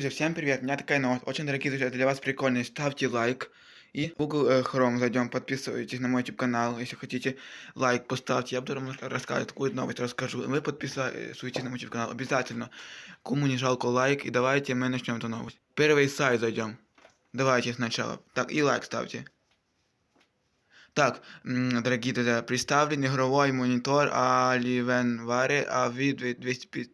Друзья, всем привет, у меня такая новость, очень дорогие друзья, для вас прикольная, ставьте лайк и в Google э, Chrome зайдем, подписывайтесь на мой YouTube канал, если хотите лайк поставьте, я буду вам рассказывать, такую новость расскажу, вы подписывайтесь на мой YouTube канал, обязательно, кому не жалко лайк, и давайте мы начнем эту новость. Первый сайт зайдем, давайте сначала, так, и лайк ставьте. Так, м, дорогие друзья, представлен игровой монитор Alienware AV205.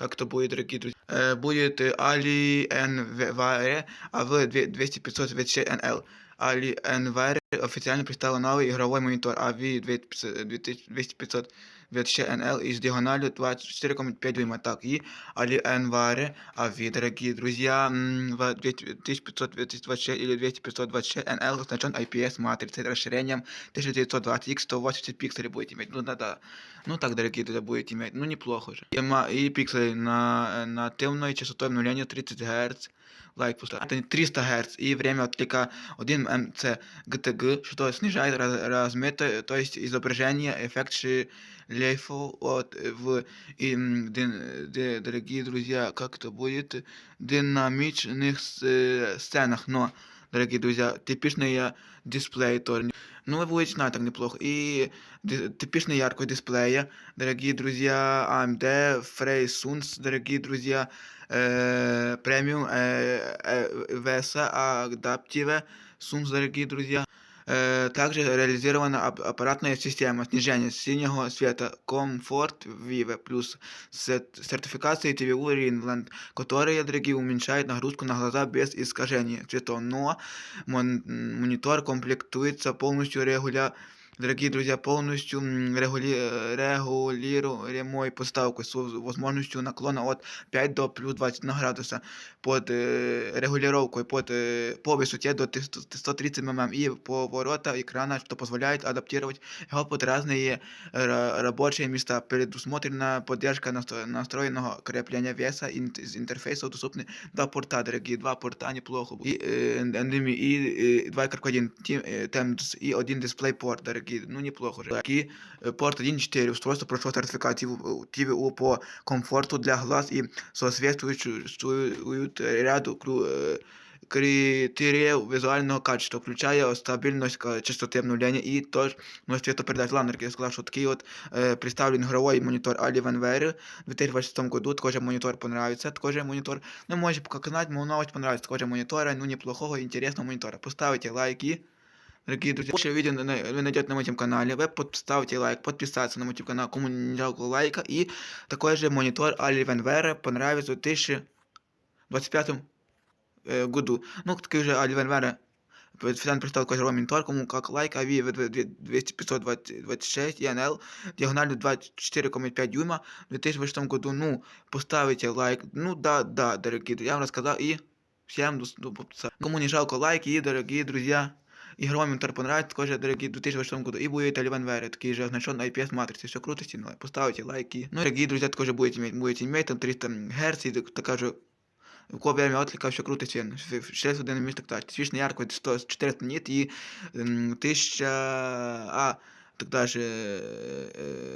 Как это будет, дорогие друзья? Э, будет э, Alienware AV200 VC-NL. Alienware официально представил новый игровой монитор AV200 VC-NL из диагональю 24,5 дюйма. Так, и Alienware AV, дорогие друзья, м, в 2526 или 2526 NL оснащен IPS матрицей расширением 1920x 180 пикселей будет иметь. Ну да. Ну так, дорогие друзья, будет иметь. Ну неплохо же. И, и пиксели на нативной частотой обновления 30 Гц Лайк поставь. Это 300 Гц. И время отклика 1 МЦ GTG, что снижает раз, размер, то есть изображение, эффект шлейфа от, в и, м, дин- ди- дорогие друзья, как это будет динамичных с- э, сценах, но, дорогие друзья, типичный дисплей тоже. Ну, вы будете знать так неплохо. И ди- типичный яркий дисплея, дорогие друзья, AMD FreeSunce, дорогие друзья, э, премиум э, э, VSA адаптиве Suns, дорогие друзья. Э, Также реализирована аппаратная система снижения синего света Comfort Vive плюс с сертификацией TVU Ringland, которые, дорогие, уменьшают нагрузку на глаза без искажения цветов. Но мон- монитор комплектуется полностью регуля Дорогие друзья, полностью м, регули... э, регулируемой поставкой с воз- возможностью наклона от 5 до плюс 21 градуса под э, регулировкой под, э, по высоте до 300 130 мм и поворота экрана, что позволяет адаптировать его под разные ра- рабочие места. Предусмотрена поддержка настро- настроенного крепления веса ин- из интерфейсов доступны два порта, дорогие, два порта неплохо. И э, NVMe, и э, 2.1 Tim- э, TEMS и один DisplayPort, дорогие, ну неплохо же. И э, порт 1.4 устройство прошло сертификацию TVU по комфорту для глаз и соответствуют ряду кру- э, критериев визуального качества, включая стабильность ка- частоты обновления и точность цветопередач. Ладно, я сказал, что такие вот э, представлен игровой монитор Alienware в 2026 году. Такой же монитор понравится, такой же монитор. Ну, можете как знать, ему новость понравится. Такой же монитора, ну, неплохого, интересного монитора. Поставите лайки. Дорогие друзья, больше видео на- вы найдете на моем канале. Вы поставьте лайк, подписаться на мой YouTube канал, кому не жалко лайка. И такой же монитор Alienware понравится в 2025 э, году. Ну, такой же Alienware официально представил такой же монитор, кому как лайк, AV 2526 ENL, диагональю 24,5 дюйма в 2026 году. Ну, поставите лайк. Ну, да, да, дорогие друзья, я вам рассказал и всем до, до, подписаться. Кому не жалко лайки, и, дорогие друзья, игровой монитор понравится, такой же, дорогие, в 2026 году. И будет Alienware, такие же оснащенные IPS матрицей, все круто, стильно. Поставите лайки. Ну, дорогие друзья, такой будете иметь, будете иметь там 300 Гц, и так- такая же Ко время отклика все круто цвет. 6 динаміст так так. Свічно ярко 100, 400 ніт і 1000 а так далі. Э,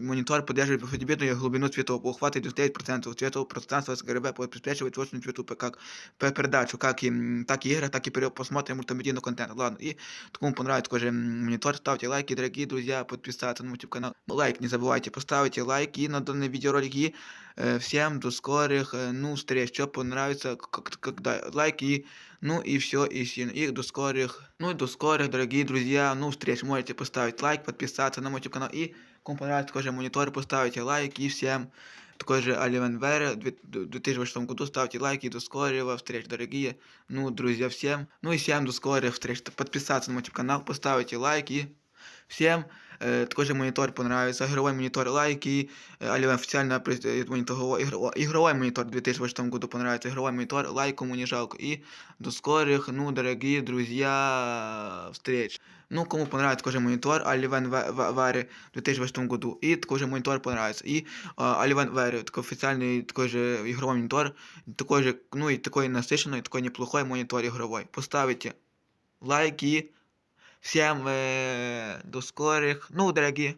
Монитор поддерживает профотибетную глубину цветов, ухватывает до 9% цветов пространства СГРБ, обеспечивает точную цвету как по передачу, как и, м, так и игры, так и при просмотре мультимедийного контента. Ладно, и кому понравится такой же м, монитор, ставьте лайки, дорогие друзья, подписаться на мой YouTube канал. Лайк не забывайте, поставите лайк и на данный видеоролик. И э, всем до скорых, э, ну, встреч, что понравится, как, когда лайки, ну и все, и, всем- и до скорых, ну и до скорых, дорогие друзья, ну, встреч, можете поставить лайк, подписаться на мой YouTube канал, и кому понравится такой же монитор, поставите лайк, и всем такой же Alienware в 2026 году, ставьте лайки, до скорого встреч, дорогие, ну, друзья, всем, ну и всем до скорых встреч, подписаться на мой YouTube канал, поставите лайки, всем э, такой же монитор понравится, игровой монитор лайки, э, Alienware официально приз- э, монитор, игровой, игровой монитор в 2026 году понравится, игровой монитор, лайк, кому не жалко, и до скорых, ну, дорогие друзья, встреч. Ну, кому понравится такой же монитор, Alienware в 2026 году, и такой же монитор понравится, и uh, Alienware, такой официальный такой же игровой монитор, такой же, ну, и такой насыщенный, такой неплохой монитор игровой. Поставите лайки, всем э, до скорых, ну, дорогие,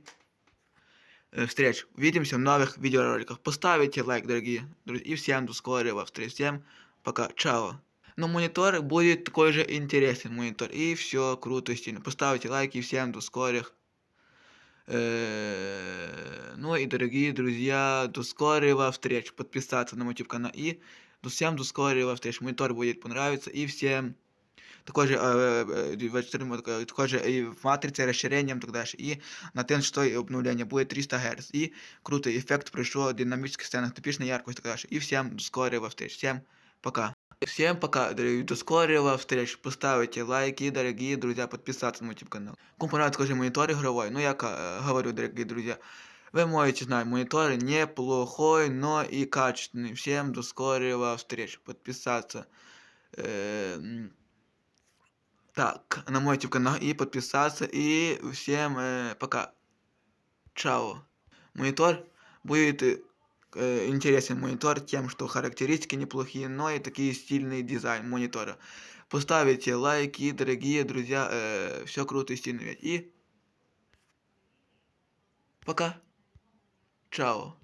э, встреч. Увидимся в новых видеороликах. Поставите лайк, дорогие друзья. И всем до скорого встреч. Всем пока. Чао. Но монитор будет такой же интересный монитор. И все круто и стильно. Поставьте лайки. Всем до скорых. Э, Ну и, дорогие друзья, до скорого встреч. Подписаться на мой YouTube канал. И до всем до скорого встреч. Монитор будет понравиться. И всем такой же, э, э, 24 мод, э, такой же и в матрице расширением и так дальше. И на тем, что и обновление будет 300 Гц. И крутый эффект пришел динамических сценах, типичная яркость и так дальше. И всем до скорого встреч. Всем пока. Всем пока, дорогие, до скорого встреч. Поставите лайки, дорогие друзья, подписаться на мой YouTube канал. Кому понравится, скажи, монитор игровой. Ну, я ка- э, говорю, дорогие друзья, вы можете знать, монитор неплохой, но и качественный. Всем до скорого встреч. Подписаться. Э, м, так, на мой YouTube канал и подписаться. И всем э, пока. Чао. Монитор будет э, э, интересен монитор тем, что характеристики неплохие, но и такие стильный дизайн монитора. Поставите лайки, дорогие друзья, все круто и стильно. И пока. Чао.